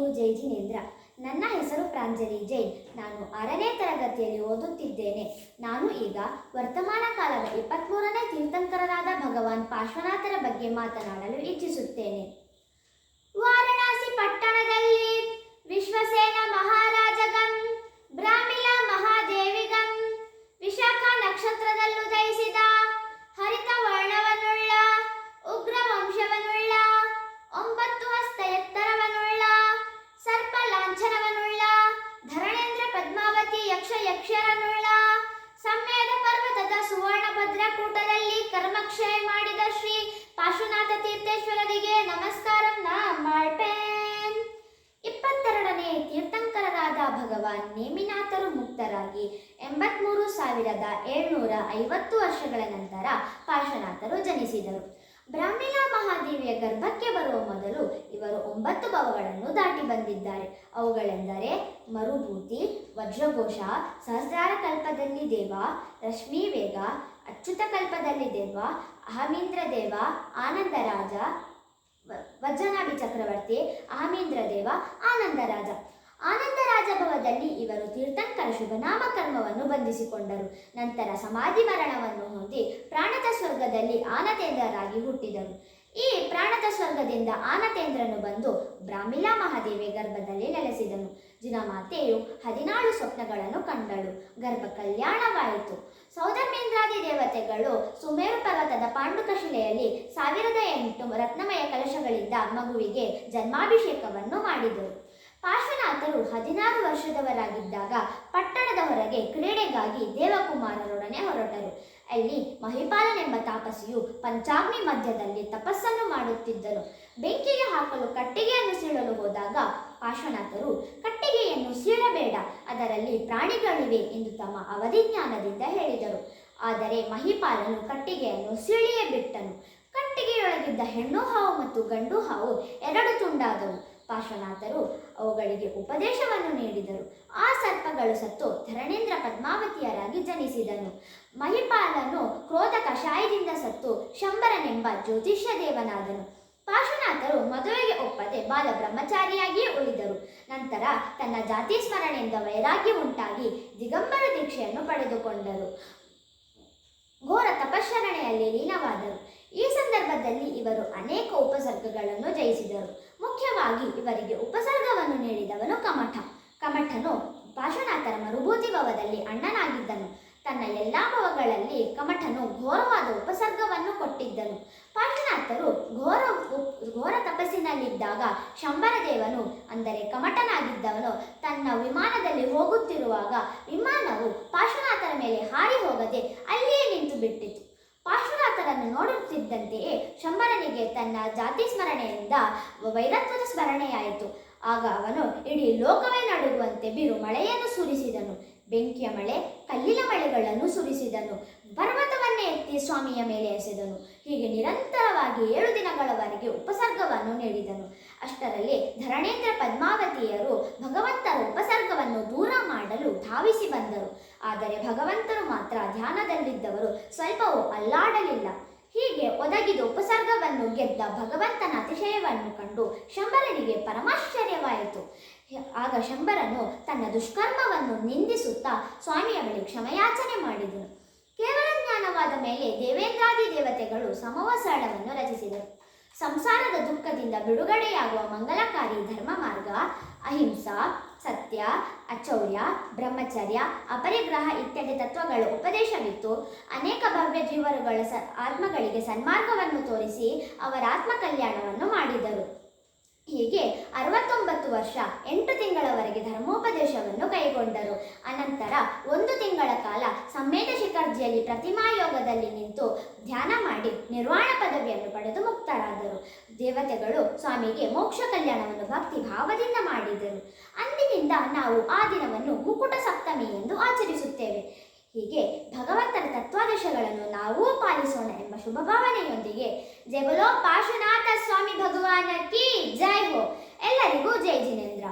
ಎಲ್ಲರಿಗೂ ಜೈ ಜಿನೇಂದ್ರ ನನ್ನ ಹೆಸರು ಪ್ರಾಂಜಲಿ ಜೈನ್. ನಾನು ಆರನೇ ತರಗತಿಯಲ್ಲಿ ಓದುತ್ತಿದ್ದೇನೆ. ನಾನು ಈಗ ವರ್ತಮಾನ ಕಾಲದ ಇಪ್ಪತ್ತ್ಮೂರನೇ ತೀರ್ಥಂಕರರಾದ ಭಗವಾನ್ ಪಾರ್ಶ್ವನಾಥರ ಬಗ್ಗೆ ಮಾತನಾಡಲು ಇಚ್ಛಿಸುತ್ತೇನೆ. ಭಗವಾನ್ ನೇಮಿನಾಥರು ಮುಕ್ತರಾಗಿ ಎಂಬತ್ಮೂರು ಸಾವಿರದ ಏಳ್ನೂರ ಐವತ್ತು ವರ್ಷಗಳ ನಂತರ ಪಾರ್ಶ್ವನಾಥರು ಜನಿಸಿದರು. ಬ್ರಾಹ್ಮಣ ಮಹಾದೇವಿಯ ಗರ್ಭಕ್ಕೆ ಬರುವ ಮೊದಲು ಇವರು ಒಂಬತ್ತು ಭವಗಳನ್ನು ದಾಟಿ ಬಂದಿದ್ದಾರೆ. ಅವುಗಳೆಂದರೆ ಮರುಭೂತಿ, ವಜ್ರಘೋಷ, ಸಹಸ್ರಾರ ಕಲ್ಪದಲ್ಲಿ ದೇವ ರಶ್ಮಿ ವೇಗ, ಅಚ್ಯುತ ಕಲ್ಪದಲ್ಲಿ ದೇವ, ಅಹಮೀಂದ್ರ ದೇವ ಆನಂದರಾಜ ವಜ್ರನಾಭಿ ಚಕ್ರವರ್ತಿ, ಅಹಮೀಂದ್ರ ದೇವ ಆನಂದರಾಜ ಆನಂದರಾಜ ಭವದಲ್ಲಿ ಇವರು ತೀರ್ಥಂಕರ ಶುಭನಾಮ ಕರ್ಮವನ್ನು ಬಂಧಿಸಿಕೊಂಡರು. ನಂತರ ಸಮಾಧಿ ಮರಣವನ್ನು ಹೊಂದಿ ಪ್ರಾಣದ ಸ್ವರ್ಗದಲ್ಲಿ ಆನತೇಂದ್ರರಾಗಿ ಹುಟ್ಟಿದರು. ಈ ಪ್ರಾಣದ ಸ್ವರ್ಗದಿಂದ ಆನತೇಂದ್ರನು ಬಂದು ಬ್ರಾಹ್ಮಿಲಾ ಮಹಾದೇವಿ ಗರ್ಭದಲ್ಲಿ ನೆಲೆಸಿದನು. ಜಿನಮಾತೆಯು ಹದಿನಾರು ಸ್ವಪ್ನಗಳನ್ನು ಕಂಡಳು. ಗರ್ಭ ಕಲ್ಯಾಣವಾಯಿತು ಸೌಧರ್ಮೇಂದ್ರಾದಿ ದೇವತೆಗಳು ಸುಮೇರು ಪರ್ವತದ ಪಾಂಡುಕ ಶಿಲೆಯಲ್ಲಿ ಸಾವಿರದ ಎಂಟು ರತ್ನಮಯ ಕಲಶಗಳಿಂದ ಮಗುವಿಗೆ ಜನ್ಮಾಭಿಷೇಕವನ್ನು ಮಾಡಿದರು. ಪಾರ್ಶ್ವನಾಥರು ಹದಿನಾರು ವರ್ಷದವರಾಗಿದ್ದಾಗ ಪಟ್ಟಣದ ಹೊರಗೆ ಕ್ರೀಡೆಗಾಗಿ ದೇವಕುಮಾರರೊಡನೆ ಹೊರಟರು. ಅಲ್ಲಿ ಮಹಿಪಾಲನೆಂಬ ತಾಪಸಿಯು ಪಂಚಾಗ್ನಿ ಮಧ್ಯದಲ್ಲಿ ತಪಸ್ಸನ್ನು ಮಾಡುತ್ತಿದ್ದರು ಬೆಂಕಿಗೆ ಹಾಕಲು ಕಟ್ಟಿಗೆಯನ್ನು ಸೀಳಲು ಹೋದಾಗ ಪಾರ್ಶ್ವನಾಥರು ಕಟ್ಟಿಗೆಯನ್ನು ಸೀಳಬೇಡ, ಅದರಲ್ಲಿ ಪ್ರಾಣಿಗಳಿವೆ ಎಂದು ತಮ್ಮ ಅವಧಿಜ್ಞಾನದಿಂದ ಹೇಳಿದರು. ಆದರೆ ಮಹಿಪಾಲನು ಕಟ್ಟಿಗೆಯನ್ನು ಸೀಳಿಯೇ ಬಿಟ್ಟನು. ಕಟ್ಟಿಗೆಯೊಳಗಿದ್ದ ಹೆಣ್ಣು ಹಾವು ಮತ್ತು ಗಂಡು ಹಾವು ಎರಡು ತುಂಡಾದವು. ಪಾರ್ಶ್ವನಾಥರು ಅವುಗಳಿಗೆ ಉಪದೇಶವನ್ನು ನೀಡಿದರು. ಆ ಸರ್ಪಗಳು ಸತ್ತು ಧರಣೇಂದ್ರ ಪದ್ಮಾವತಿಯರಾಗಿ ಜನಿಸಿದನು. ಮಹಿಪಾಲನು ಕ್ರೋಧ ಕಷಾಯದಿಂದ ಸತ್ತು ಶಂಬರನೆಂಬ ಜ್ಯೋತಿಷ್ಯ ದೇವನಾದನು ಪಾರ್ಶ್ವನಾಥರು ಮದುವೆಗೆ ಒಪ್ಪದೆ ಬಾಲ ಬ್ರಹ್ಮಚಾರಿಯಾಗಿಯೇ ಉಳಿದರು. ನಂತರ ತನ್ನ ಜಾತಿ ಸ್ಮರಣೆಯಿಂದ ವೈರಾಗ್ಯ ಉಂಟಾಗಿ ದಿಗಂಬರ ದೀಕ್ಷೆಯನ್ನು ಪಡೆದುಕೊಂಡರು. ಘೋರ ತಪಶ್ಚರಣೆಯಲ್ಲಿ ಲೀನವಾದರು. ಈ ಸಂದರ್ಭದಲ್ಲಿ ಇವರು ಅನೇಕ ಉಪಸರ್ಗಗಳನ್ನು ಜಯಿಸಿದರು. ಮುಖ್ಯವಾಗಿ ಇವರಿಗೆ ಉಪಸರ್ಗವನ್ನು ನೀಡಿದವನು ಕಮಠ. ಕಮಠನು ಪಾರ್ಶ್ವನಾಥರ ಮರುಭೂತಿ ಭವದಲ್ಲಿ ಅಣ್ಣನಾಗಿದ್ದನು. ತನ್ನ ಎಲ್ಲಾ ಭವಗಳಲ್ಲಿ ಕಮಠನು ಘೋರವಾದ ಉಪಸರ್ಗವನ್ನು ಕೊಟ್ಟಿದ್ದನು. ಪಾರ್ಶ್ವನಾಥರು ಘೋರ ಘೋರ ತಪಸ್ಸಿನಲ್ಲಿದ್ದಾಗ ಶಂಬರದೇವನು, ಅಂದರೆ ಕಮಠನಾಗಿದ್ದವನು, ತನ್ನ ವಿಮಾನದಲ್ಲಿ ಹೋಗುತ್ತಿರುವಾಗ ವಿಮಾನವು ಪಾಶುನಾಥರ ಮೇಲೆ ಹಾರಿ ಹೋಗದೆ ಅಲ್ಲಿಯೇ ನಿಂತು ಬಿಟ್ಟಿತು ಪಾರ್ಶ್ವನಾಥರನ್ನು ನೋಡುತ್ತಿದ್ದಂತೆಯೇ ಶಂಬರನಿಗೆ ತನ್ನ ಜಾತಿ ಸ್ಮರಣೆಯಿಂದ ವೈರತ್ವದ ಸ್ಮರಣೆಯಾಯಿತು. ಆಗ ಅವನು ಇಡೀ ಲೋಕವೇ ನಡುಗುವಂತೆ ಬಿರು ಮಳೆಯನ್ನು ಸುರಿಸಿದನು. ಬೆಂಕಿಯ ಮಳೆ, ಕಲ್ಲಿನ ಮಳೆಗಳನ್ನು ಸುರಿಸಿದನು. ಎತ್ತಿ ಸ್ವಾಮಿಯ ಮೇಲೆ ಎಸೆದನು. ಹೀಗೆ ನಿರಂತರವಾಗಿ ಏಳು ದಿನಗಳವರೆಗೆ ಉಪಸರ್ಗವನ್ನು ನೀಡಿದನು. ಅಷ್ಟರಲ್ಲಿ ಧರಣೇಂದ್ರ ಪದ್ಮಾವತಿಯರು ಭಗವಂತರ ಉಪಸರ್ಗವನ್ನು ದೂರ ಮಾಡಲು ಧಾವಿಸಿ ಬಂದರು. ಆದರೆ ಭಗವಂತರು ಮಾತ್ರ ಧ್ಯಾನದಲ್ಲಿದ್ದವರು ಸ್ವಲ್ಪವೂ ಅಲ್ಲಾಡಲಿಲ್ಲ. ಹೀಗೆ ಒದಗಿದ ಉಪಸರ್ಗವನ್ನು ಗೆದ್ದ ಭಗವಂತನ ಅತಿಶಯವನ್ನು ಕಂಡು ಶಂಬರನಿಗೆ ಪರಮಾಶ್ಚರ್ಯವಾಯಿತು. ಆಗ ಶಂಬರನು ತನ್ನ ದುಷ್ಕರ್ಮವನ್ನು ನಿಂದಿಸುತ್ತಾ ಸ್ವಾಮಿಯ ಬಳಿ ಕ್ಷಮಯಾಚನೆ ಮಾಡಿದನು. ಕೇವಲ ಜ್ಞಾನವಾದ ಮೇಲೆ ದೇವೇಂದ್ರಾದಿ ದೇವತೆಗಳು ಸಮವಸಳವನ್ನು ರಚಿಸಿದರು. ಸಂಸಾರದ ದುಃಖದಿಂದ ಬಿಡುಗಡೆಯಾಗುವ ಮಂಗಲಕಾರಿ ಧರ್ಮ ಮಾರ್ಗ ಅಹಿಂಸಾ, ಸತ್ಯ, ಅಚೌರ್ಯ, ಬ್ರಹ್ಮಚರ್ಯ, ಅಪರಿಗ್ರಹ ಇತ್ಯಾದಿ ತತ್ವಗಳ ಉಪದೇಶವಿತ್ತು. ಅನೇಕ ಭವ್ಯ ಜೀವರುಗಳ ಸ, ಆತ್ಮಗಳಿಗೆ ಸನ್ಮಾರ್ಗವನ್ನು ತೋರಿಸಿ ಅವರ ಆತ್ಮ ಕಲ್ಯಾಣವನ್ನು ಮಾಡಿದರು. ಹೀಗೆ ಅರವತ್ತೊಂಬತ್ತು ವರ್ಷ ಎಂಟು ತಿಂಗಳವರೆಗೆ ಧರ್ಮೋಪದೇಶವನ್ನು ಕೈಗೊಂಡರು. ಅನಂತರ ಒಂದು ತಿಂಗಳ ಕಾಲ ಸಮ್ಮೇದ ಶಿಖರ್ಜಿಯಲ್ಲಿ ಪ್ರತಿಮಾಯೋಗದಲ್ಲಿ ನಿಂತು ಧ್ಯಾನ ಮಾಡಿ ನಿರ್ವಾಣ ಪದವಿಯನ್ನು ಪಡೆದು ಮುಕ್ತರಾದರು. ದೇವತೆಗಳು ಸ್ವಾಮಿಗೆ ಮೋಕ್ಷ ಕಲ್ಯಾಣವನ್ನು ಭಕ್ತಿ ಭಾವದಿಂದ ಮಾಡಿದರು. ಅಂದಿನಿಂದ ನಾವು ಆ ದಿನವನ್ನು ಮುಕುಟ ಸಪ್ತಮಿ ಎಂದು ಆಚರಿಸುತ್ತೇವೆ. ಹೀಗೆ ಭಗವಂತನ ತತ್ವಾದರ್ಶಗಳನ್ನು ನಾವೂ ಪಾಲಿಸೋಣ ಎಂಬ ಶುಭ ಭಾವನೆಯೊಂದಿಗೆ ಜಗಲೋ ಪಾಶುನಾಥ ಸ್ವಾಮಿ ಭಗವಾನ ಕಿ ಜೈ ಹೋ. ಎಲ್ಲರಿಗೂ ಜೈ ಜಿನೇಂದ್ರ